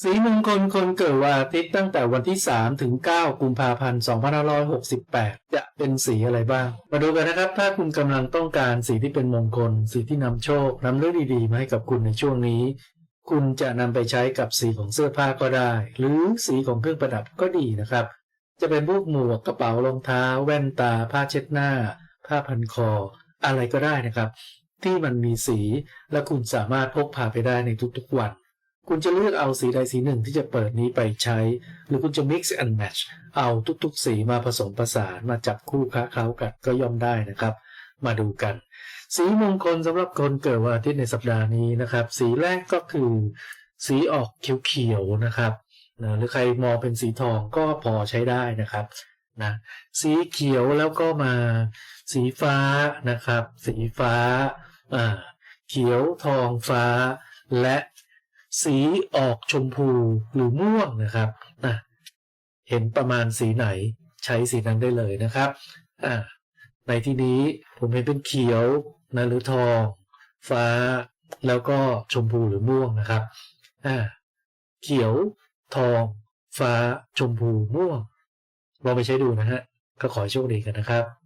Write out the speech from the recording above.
สีมงคลคนเกิดวันอาทิตย์ตั้งแต่วันที่ 3 ถึง 9 กุมภาพันธ์ 2568 จะเป็นสีอะไรบ้าง มาดูกันนะครับ ถ้าคุณกำลังต้องการสีที่เป็นมงคล สีที่นำโชคนำเรื่องดีๆ มาให้กับคุณในช่วงนี้ คุณจะนำไปใช้กับสีของเสื้อผ้าก็ได้ หรือสีของเครื่องประดับก็ดีนะครับ จะเป็นพวกหมวกกระเป๋ารองเท้า แว่นตา ผ้าเช็ดหน้า ผ้าพันคอ อะไรก็ได้นะครับ ที่มันมีสีและคุณสามารถพกพาไปได้ในทุกๆวัน คุณจะเลือกเอาสีใดสีหนึ่งที่จะเปิดนี้ไปใช้ หรือคุณจะ mix and match เอาทุกๆ สีมาผสมผสานมาจับคู่ค้าเคล้ากันก็ย่อมได้นะครับ มาดูกัน สีมงคลสำหรับคนเกิดวันอาทิตย์ในสัปดาห์นี้นะครับ สีแรกก็คือ สีออกเขียวๆนะครับนะหรือใครมองเป็นสีทองก็พอใช้ได้นะครับนะสีเขียวแล้วก็มา สีฟ้านะครับ สีฟ้าอ่าเขียวทองฟ้าและ สีออกชมพูหรือม่วงนะครับอะเห็นประมาณสีไหนใช้สีนั้นได้เลยนะครับอ่าในที่นี้ผมเห็นเป็นเขียวนะหรือทอง ฟ้า แล้วก็ชมพูหรือม่วงนะครับอ่าเขียว ทอง ฟ้า ชมพูม่วงลองไปใช้ดูนะฮะก็ขอให้โชคดีกันนะครับ